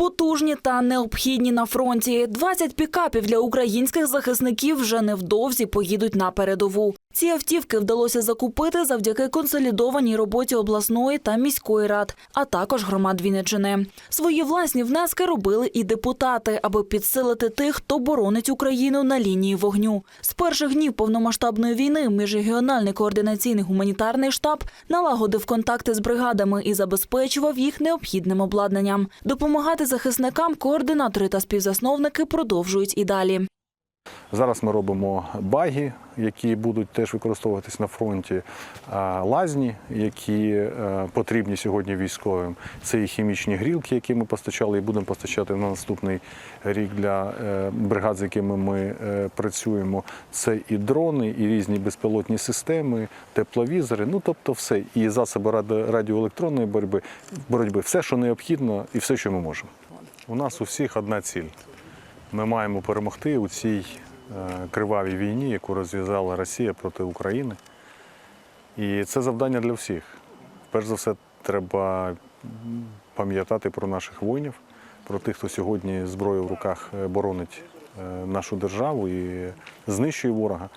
Потужні та необхідні на фронті. 20 пікапів для українських захисників вже невдовзі поїдуть на передову. Ці автівки вдалося закупити завдяки консолідованій роботі обласної та міської рад, а також громад Вінниччини. Свої власні внески робили і депутати, аби підсилити тих, хто боронить Україну на лінії вогню. З перших днів повномасштабної війни міжрегіональний координаційний гуманітарний штаб налагодив контакти з бригадами і забезпечував їх необхідним обладнанням. Допомагати захисникам координатори та співзасновники продовжують і далі. Зараз ми робимо баги, які будуть теж використовуватись на фронті, лазні, які е, потрібні сьогодні військовим. Це і хімічні грілки, які ми постачали і будемо постачати на наступний рік для е, бригад, з якими ми е, працюємо. Це і дрони, і різні безпілотні системи, тепловізори, ну тобто все, і засоби радіоелектронної боротьби, боротьби, все, що необхідно, і все, що ми можемо. У нас у всіх одна ціль. Ми маємо перемогти у цій е, кривавій війні, яку розв'язала Росія проти України. І це завдання для всіх. Перш за все, треба пам'ятати про наших воїнів, про тих, хто сьогодні зброю в руках е, боронить е, нашу державу і знищує ворога.